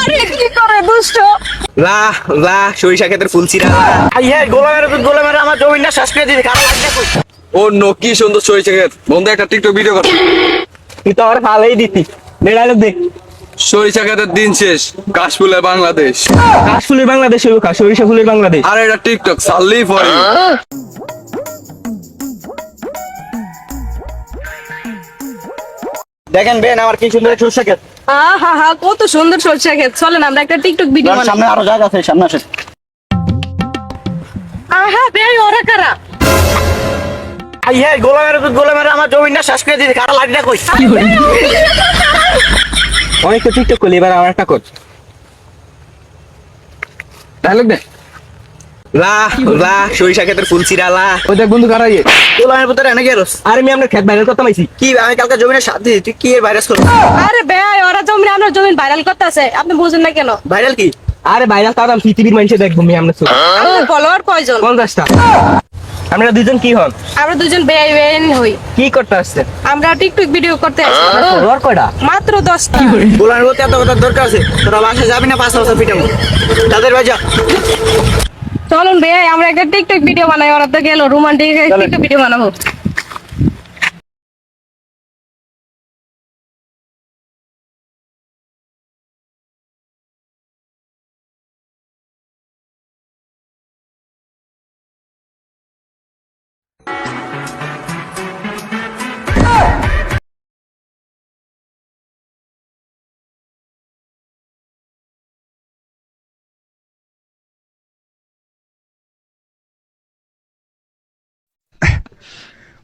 আরে কি করে দুষ্ট লা লা সরিষা ক্ষেতের ফুল চিরা। আই হ্যাঁ গোলামের দুধ গোলামের আমার জমিটা শেষ করে দিবি কারও ও নো কি সুন্দর সরিষা ক্ষেত। বন্ধু একটা টিকটক ভিডিও কর। তুই তো আমার ভালোই দিতি। সরিষা ক্ষেতের দিন শেষ কাশফুলের বাংলাদেশ। বাংলাদেশ হইব কা? সরিষা ফুলের বাংলাদেশ। আর এটা টিকটক সাল্লি ফর দেখেন বেন আমার কি সুন্দর সরষে ক্ষেত। আহা হা কত সুন্দর সরষে ক্ষেত। চলেন আমরা একটা টিকটক ভিডিও বানাই সামনে আরও জায়গা আছে সামনে আসেন। আহা বেই ওরা কারা? আই হ্যাঁ গোলামের দুধ গোলামের আমার জমিটা শেষ করে দিবি কারও লাগবে কই? অনেক তো টিকটক করলি এবার আমার একটা কর। ডায়লগ দে। লা লা সরিষা ক্ষেতের ফুল চিরা লা ওই দেখ বন্ধু কারাইয়ে গোলামের ভিতরে এনে গেরস আর আমি ক্ষেত বাইরে করতে পাইছি কি আমি কালকে সাথ তুই কি এর ভাইরাস করবি আরে বেই ওরা জমি আমরা জমি ভাইরাল করতেছে আপনি বুঝেন না কেন? ভাইরাল কি? আরে বাইরে তার পৃথিবীর মানুষে দেখব আমি আপনার চোখ আমাদের ফলোয়ার কয়জন? পঞ্চাশটা। আপনারা দুজন কি হন? আমরা দুজন বেই বেইন হই। কি করতে আসছেন আমরা টিকটক ভিডিও করতে আসছি। ফলোয়ার কয়টা? মাত্র দশটা। এত কথা দরকার আছে তোরা বাসায় যাবি না পাঁচ বছর পিটাবো। তাদের চলুন বেই আমরা একটা টিকটক ভিডিও বানাই ওরা তো গেল রোমান্টিক টিকটক ভিডিও বানাবো।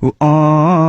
Ooh, ah.